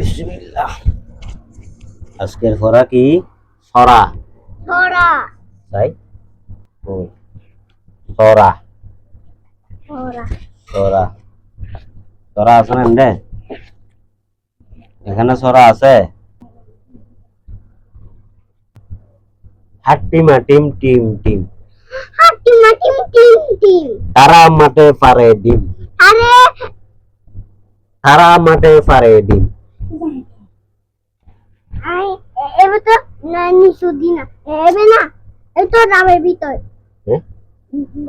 বিসমিল্লাহ। আজকের পড়া কি? সরা। ছড়া তাই। সরা। সরা। সরা। আছে না এমনে? এখানে সরা আছে? হাট্টিমা টিম টিম টিম। হাতি মাটিম টিম টিম। তারা মাঠে পারে ডিম। আরে তারা মাঠে পারে ডিম। আই এবে তো না এবে না। এ তো ডাবের ভিতর।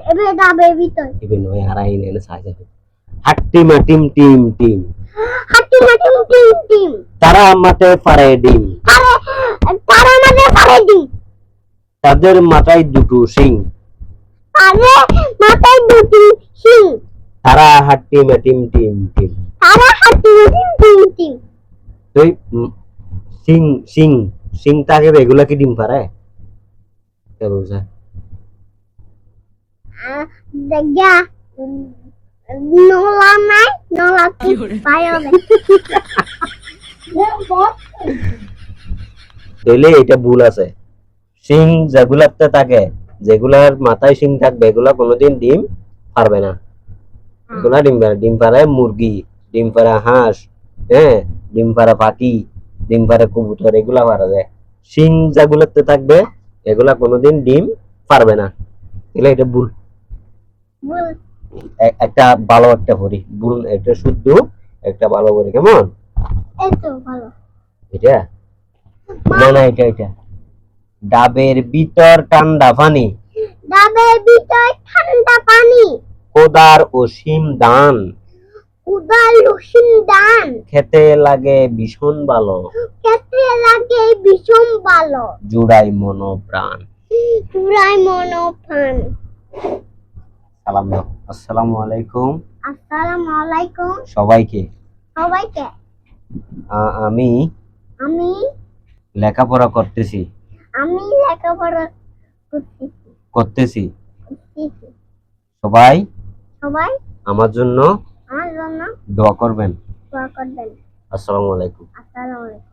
এবে ডাবের ভিতর। ইবে নয় হারাই নেনে সাজা হাট্টিমা টিম টিম টিম। হাতি মাটিম টিম টিম। তারা মাঠে পারে ডিম। তারা মানে পারে দিন তাদের মাথায় দুটো সিং আরে মাথায় দুটি সিং তারা হাট্টিমা টিম টিম টিম। তারা হাতি মাটিম টিম টিম। তুই সিং সিং সিং থাকে এগুলা কি ডিম পারে কে বলছে? দেখা নলা নাই নলা কি পায়বে তাইলে এটা ভুল আছে। সিং যেগুলাতে থাকে যেগুলার মাথায় সিং থাকবে এগুলা কোনোদিন ডিম পারবে না। এগুলা ডিম পারে ডিম পারে মুরগি ডিম পারে হাঁস হ্যাঁ ডিম পারে পাখি ডিম পারে কবুতর এগুলা পারা যায়। সিং যেগুলাতে থাকবে এগুলা কোনোদিন ডিম পারবে না। তাহলে এটা ভুল। একটা ভালো একটা হরি। ভুল একটা শুদ্ধ একটা ভালো হরি। কেমন? এটা? না না এটা এটা। ডাবের ভিতর ঠান্ডা পানি। ডাবের ভিতর ঠান্ডা পানি। কোদার ও শিম দান। উদার রসুন দান। খেতে লাগে ভীষণ ভালো। খেতে লাগে ভীষণ ভালো। জুড়াই মনো প্রাণ পুরাই মনোপ্রাণ। সালাম দাও। আসসালামু আলাইকুম। আসসালামু আলাইকুম। সবাইকে। সবাইকে। আমি আমি লেখাপড়া করতেছি। আমি লেখাপড়া করতেছি। করতেছি। সবাই সবাই আমার জন্য আমার জন্য দোয়া করবেন। দোয়া করবেন। আসসালামু আলাইকুম। আসসালামু আলাইকুম।